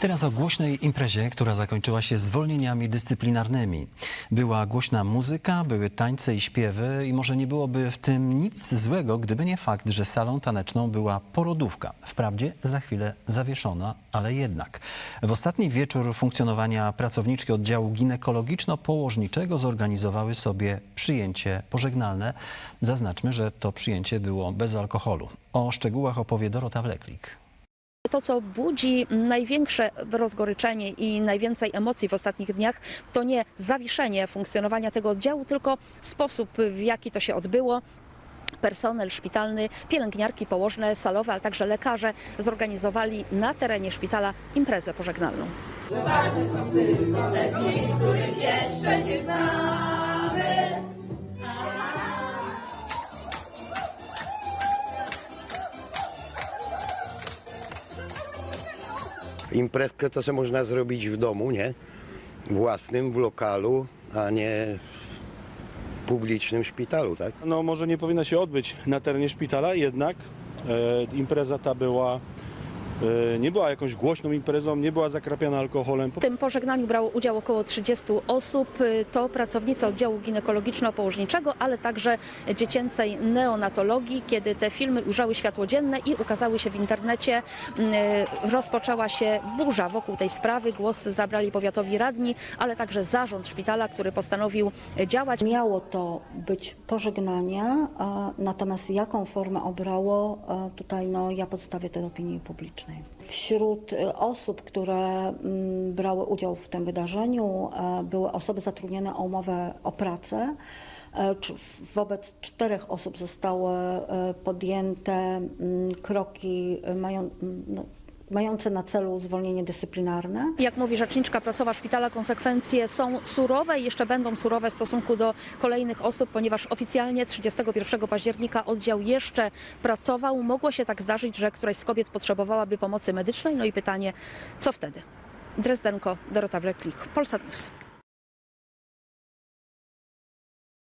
Teraz o głośnej imprezie, która zakończyła się zwolnieniami dyscyplinarnymi. Była głośna muzyka, były tańce i śpiewy i może nie byłoby w tym nic złego, gdyby nie fakt, że salą taneczną była porodówka. Wprawdzie za chwilę zawieszona, ale jednak. W ostatni wieczór funkcjonowania pracowniczki oddziału ginekologiczno-położniczego zorganizowały sobie przyjęcie pożegnalne. Zaznaczmy, że to przyjęcie było bez alkoholu. O szczegółach opowie Dorota Wleklik. To, co budzi największe rozgoryczenie i najwięcej emocji w ostatnich dniach, to nie zawieszenie funkcjonowania tego oddziału, tylko sposób, w jaki to się odbyło. Personel szpitalny, pielęgniarki, położne, salowe, ale także lekarze zorganizowali na terenie szpitala imprezę pożegnalną. Imprezkę to se można zrobić w domu, nie? Własnym, w lokalu, a nie w publicznym szpitalu, tak? No może nie powinna się odbyć na terenie szpitala, jednak e, impreza ta była, nie była jakąś głośną imprezą, nie była zakrapiana alkoholem. W tym pożegnaniu brało udział około 30 osób. To pracownice oddziału ginekologiczno-położniczego, ale także dziecięcej neonatologii. Kiedy te filmy ujrzały światło dzienne i ukazały się w internecie, mm, rozpoczęła się burza wokół tej sprawy. Głos zabrali powiatowi radni, ale także zarząd szpitala, który postanowił działać. Miało to być pożegnanie, a natomiast jaką formę obrało, tutaj no, ja pozostawię to opinii publicznej. Wśród y, osób, które mm, brały udział w tym wydarzeniu, e, były osoby zatrudnione o umowę o pracę. E, Wobec czterech osób zostały e, podjęte mm, kroki mają, mm, no, mające na celu zwolnienie dyscyplinarne. Jak mówi rzeczniczka prasowa szpitala, konsekwencje są surowe i jeszcze będą surowe w stosunku do kolejnych osób, ponieważ oficjalnie 31 października oddział jeszcze pracował. Mogło się tak zdarzyć, że któraś z kobiet potrzebowałaby pomocy medycznej. No i pytanie, co wtedy? Drezdenko, Dorota Wreklik, Polsat News.